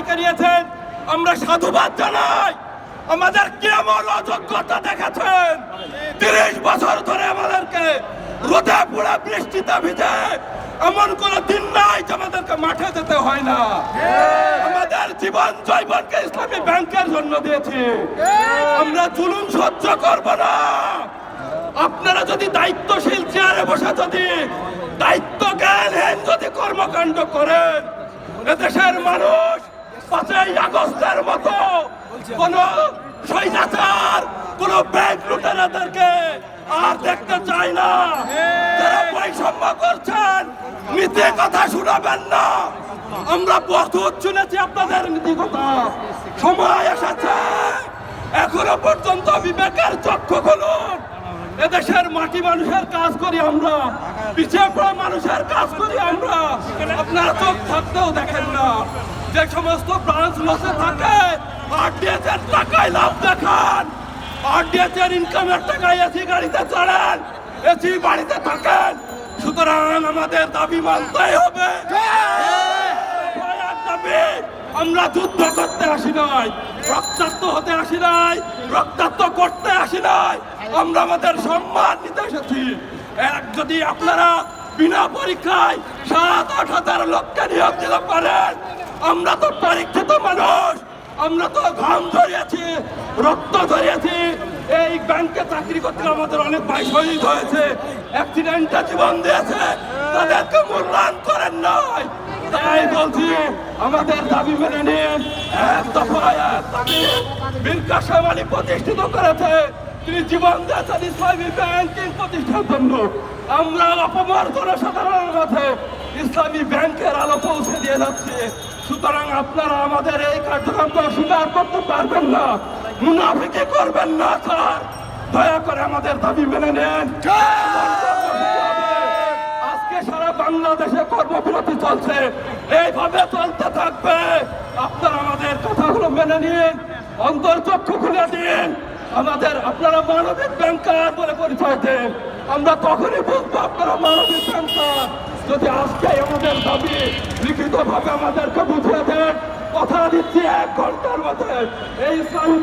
দায়িত্ব নিয়েছেন আমরা সাধুবাদ জানাই। আমাদের কেমন অযোগ্যতা দেখাচ্ছেন তিরিশ বছর ধরে আমাদেরকে রোদে পুরা বৃষ্টিতে ভিজে এমন কোন দিন নাই যে আমাদেরকে মাঠে যেতে হয় না। আমাদের জীবন জৈবনকে ইসলামী ব্যাংকের জন্য দিয়েছি। আমরা জুলুম সহ্য করব না। আপনারা যদি দায়িত্বশীল চেয়ারে বসে যদি দায়িত্ব জ্ঞানহীন যদি কর্মকাণ্ড করেন, এদেশের মানুষ পাঁচই আগস্টের মতো কোন স্বৈরাচার কোন ব্যাংক লুটেরাদেরকে আর দেখতে চায় না। যারা বৈষম্য করছেন নীতি কথা শুনাবেন না। আমরা বহুত শুনেছি আপনাদের নীতি কথা। সময় এসেছে। এখনও পর্যন্ত বিবেকের চক্ষু খুলুন। এদেশের মাটি মানুষের কাজ করি আমরা। পিছিয়ে পড়া মানুষের কাজ করি আমরা। আপনারা চোখ থাকতেও দেখেন না। যে সমস্ত ব্রাঞ্চ লসে থাকে আরডিএস এর টাকায় লাভ দেখান। আরডিএস এর ইনকামের টাকায় এসি গাড়িতে চড়েন এসি বাড়িতে থাকেন। সুতরাং আমাদের দাবি মানতেই হবে। দাবি, আমরা যুদ্ধ করতে আসি নাই, রক্তাক্ত হতে আসি নাই, রক্তাক্ত করতে আসি নাই। আমরা আমাদের সম্মান নিতে এসেছি। যদি আপনারা বিনা পরীক্ষায় সাত আট হাজার লোককে নিয়োগ দিতে পারেন আমরা তো পরীক্ষিত মানুষ। আমরা তো ঘাম ধরিয়েছি, রক্ত ধরিয়েছি। এই ব্যাংকে চাকরি করতে আমাদের অনেক ভাই হয়েছে। অ্যাক্সিডেন্টে জীবন দিয়েছে। তাদেরকে মূল্যায়ন করেন নাই। তাই বলছি, আমাদের দাবি মেনে নিন। এক দফা এক দাবি। বীর কাসেম আলী প্রতিষ্ঠিত করেছে। তিনি জীবন দিয়েছেন ইসলামী ব্যাংকিং প্রতিষ্ঠার জন্য। আমরা অপমার জনসাধারণের মাঝে ইসলামী ব্যাংকের আলো পৌঁছে দিয়ে যাচ্ছি। সুতরাং আপনারা আমাদের এই কার্যক্রমকে অস্বীকার করতে পারবেন না। মুনাফিকে করবেন না, স্যার। দয়া করে আমাদের দাবি মেনে নেন। আজকে সারা বাংলাদেশে কর্মবিরতি চলছে। এইভাবে চলতে থাকবে। আপনারা আমাদের কথাগুলো মেনে নিন অন্তর্চক্ষু খুলে দিন। আমাদের, আপনারা মানবিক ব্যাংকার বলে পরিচয় দেন। আমরা তখনই বুঝব আপনারা মানবিক ব্যাংকার। যদি আজকে আমাদের দাবি লিখিতভাবে আমাদেরকে বুঝিয়ে দেন, কথা দিচ্ছি এক ঘণ্টার মধ্যে। এই ইসলামী